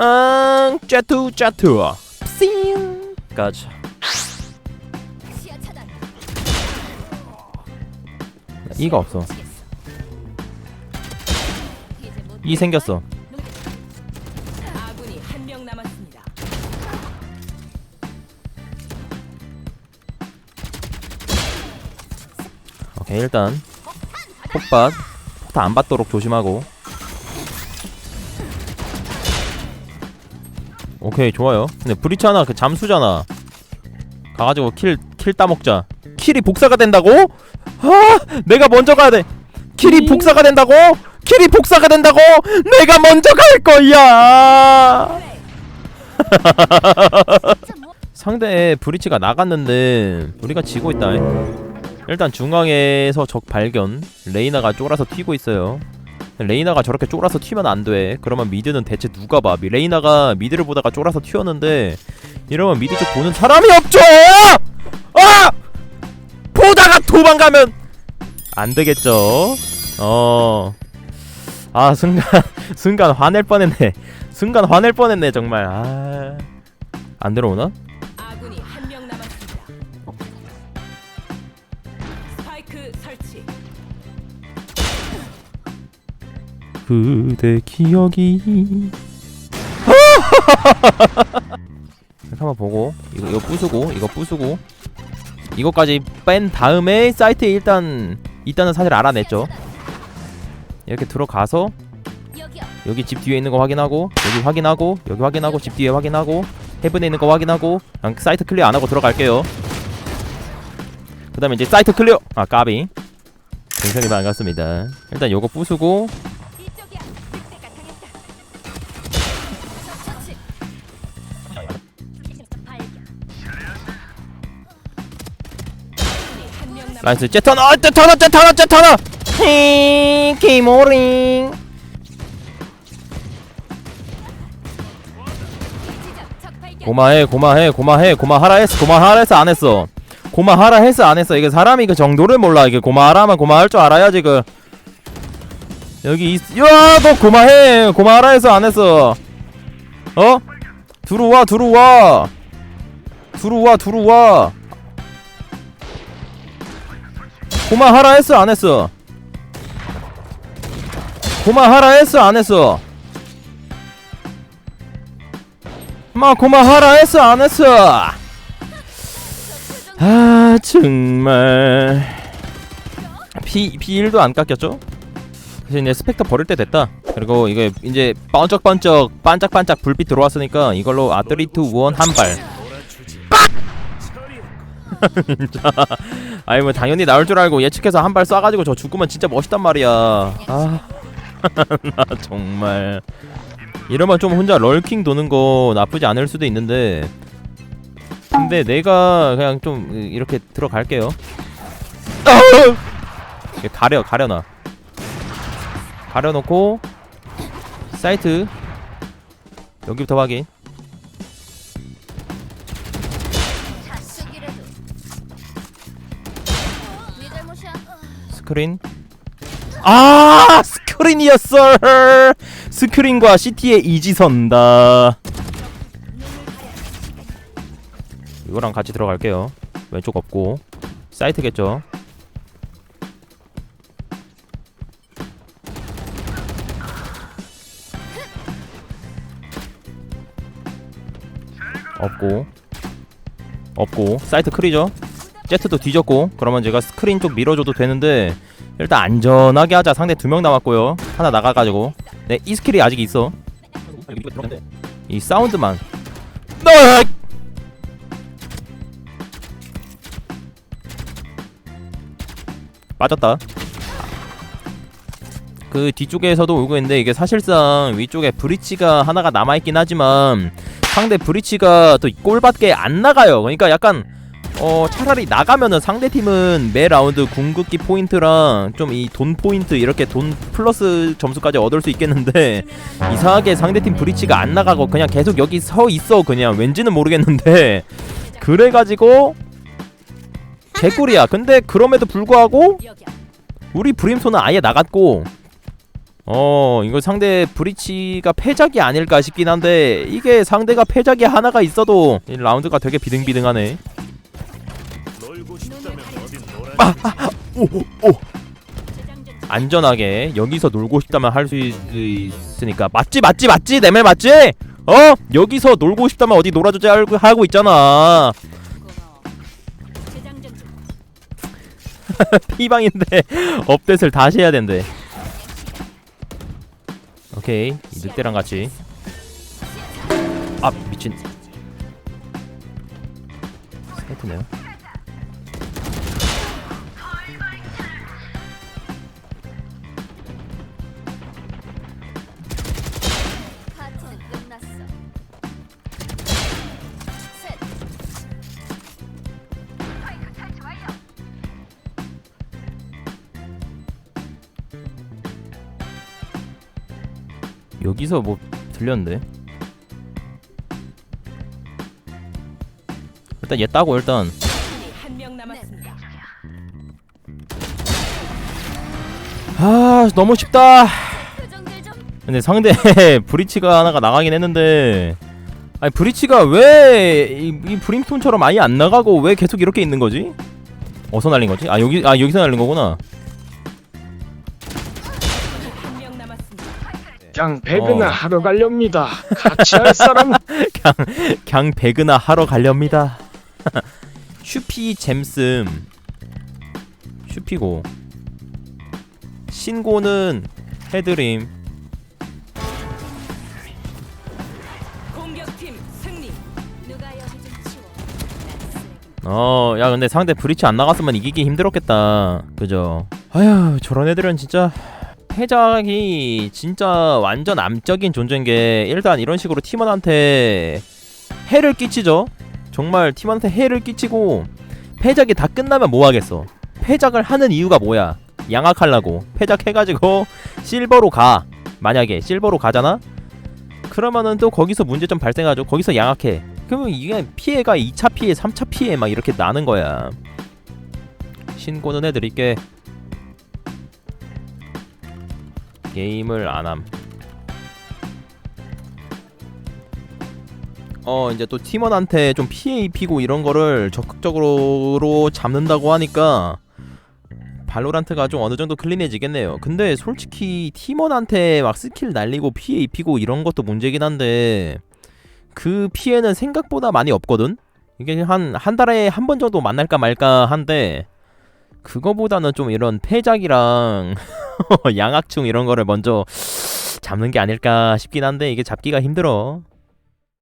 응 짜투 짜투. 삥 가자. 이가 없어. 이 생겼어. 아군이 한 명 남았습니다. 오케이 일단 폭받 폭탄 안 받도록 조심하고 오케이 좋아요. 근데 브리치 하나 그 잠수잖아 가가지고 킬 킬 따먹자. 킬이 복사가 된다고? 아 내가 먼저 가야 돼. 킬이 복사가 된다고? 킬이 복사가 된다고? 내가 먼저 갈 거야! 진짜 뭐 상대 브리치가 나갔는데 우리가 지고 있다. 일단 중앙에서 적 발견. 레이나가 쫄아서 튀고 있어요 레이나가 저렇게 쫄아서 튀면 안 돼 그러면 미드는 대체 누가 봐 미- 레이나가 미드를 보다가 쫄아서 튀었는데 이러면 미드 쪽 보는 사람이 없죠 아! 보다가 도망가면 안 되겠죠 어. 아 순간 순간 화낼 뻔했네 순간 화낼 뻔했네 정말 아 안 들어오나? 그대 기억이. 한번 보고. 이거 이거 부수고 이거 부수고. 이거까지 뺀 다음에 사이트에 일단 일단은 사실 알아냈죠. 이렇게 들어가서. 여기 집 뒤에 있는 거 확인하고 여기 확인하고 여기 확인하고 집 뒤에 확인하고 헤븐에 있는 거 확인하고 그냥 사이트 클리어 안 하고 들어갈게요. 그 다음에 이제 사이트 클리어. 아 까비. 굉장히 반갑습니다. 일단 요거 부수고 나이스. 제터너 어, 키모링 지적 적 발견. 고마해 고마해 고마해 고마하라 했어 고마하라 했어 안 했어. 고마하라 했어 안 했어. 이게 사람이 그 정도를 몰라. 이게 고마하라면 고마할 줄 알아야지 그 여기 있 야너 고마해. 고마하라 했어 안 했어. 어? 들어와 들어와. 들어와 들어와 고마하라 했어 안 했어? 고마하라 했어 안 했어? 마 고마하라 했어 안 했어? 아 정말. 피 P1도 안 깎였죠? 그래서 이제 스펙터 버릴 때 됐다. 그리고 이게 이제 번쩍번쩍 반짝반짝 불빛 들어왔으니까 이걸로 아트리트 우원 한발. 진짜 아니 뭐 당연히 나올 줄 알고 예측해서 한 발 쏴가지고 저 죽으면 진짜 멋있단 말이야. 아. 나 정말. 이러면 좀 혼자 럴킹 도는 거 나쁘지 않을 수도 있는데. 근데 내가 그냥 좀 이렇게 들어갈게요. 가려 가려놔. 가려놓고 사이트. 여기부터 확인 스크린? 아 스크린이었어. 스크린과 CT의 이지선다. 이거랑 같이 들어갈게요. 왼쪽 없고. 사이트겠죠? 없고. 없고. 사이트 클이죠 제트도 뒤졌고 그러면 제가 스크린 쪽 밀어줘도 되는데 일단 안전하게 하자. 상대 두 명 남았고요. 하나 나가가지고. 네 이 스킬이 아직 있어. 이 사운드만. 너 빠졌다. 그 뒤쪽에서도 오고 있는데 이게 사실상 위쪽에 브리치가 하나가 남아있긴 하지만 상대 브리치가 또 꼴밖에 안 나가요. 그러니까 약간 어 차라리 나가면은 상대 팀은 매 라운드 궁극기 포인트랑 좀 이 돈 포인트 이렇게 돈 플러스 점수까지 얻을 수 있겠는데 이상하게 상대 팀 브리치가 안 나가고 그냥 계속 여기 서 있어 그냥. 왠지는 모르겠는데. 그래가지고 개꿀이야. 근데 그럼에도 불구하고. 우리 브림손은 아예 나갔고 어 이거 상대 브리치가 패작이 아닐까 싶긴 한데 이게 상대가 패작이 하나가 있어도 이 라운드가 되게 비등비등하네 아. 아, 오오 재장전 안전하게 여기서 놀고 싶다면 할 수 있으니까 맞지 맞지 맞지 내말 맞지? 어? 여기서 놀고 싶다면 어디 놀아주자 하고- 있잖아. 피방인데 업데이트를 다시 해야 된대 오케이 이 늑대랑 같이 아 미친 사이트네요 여기서 뭐 들렸는데 일단 얘 따고 일단. 아 너무 쉽다 근데 상대 브리치가 하나가 나가긴 했는데 아니 브리치가 왜이 이 브림스톤처럼 아예 안 나가고 왜 계속 이렇게 있는 거지? 어디서 날린 거지? 아 여기 아 여기서 날린 거구나. 그냥 배그나 어. 하러 가렵니다. 같이 할 사람 그냥 배그나 하러 가렵니다. 슈피 잼슴 슈피고 신고는 헤드림 공격팀 승리. 누가 여기 좀 치워. 난 쓰레기. 어, 야, 근데 상대 브리치 안 나갔으면 이기기 힘들었겠다. 그죠? 아휴, 저런 애들은 진짜 패작이 진짜 완전 암적인 존재인 게 일단 이런 식으로 팀원한테 해를 끼치죠. 정말 팀원한테 해를 끼치고 패작이 다 끝나면 뭐 하겠어? 패작을 하는 이유가 뭐야? 양악하려고 패작 해가지고 실버로 가. 만약에 실버로 가잖아? 그러면은 또 거기서 문제점 발생하죠. 거기서 양악해. 그러면 이게 피해가 2차 피해, 3차 피해 막 이렇게 나는 거야. 신고는 해드릴게. 게임을 안 함. 어 이제 또 팀원한테 좀 피해 입히고 이런 거를 적극적으로 잡는다고 하니까 발로란트가 좀 어느 정도 클린해지겠네요. 근데 솔직히 팀원한테 막 스킬 날리고 피해 입히고 이런 것도 문제긴 한데 그 피해는 생각보다 많이 없거든. 이게 한 한 달에 한 번 정도 만날까 말까 한데 그거보다는 좀 이런 패작이랑 양악충 이런 거를 먼저 잡는 게 아닐까 싶긴 한데 이게 잡기가 힘들어.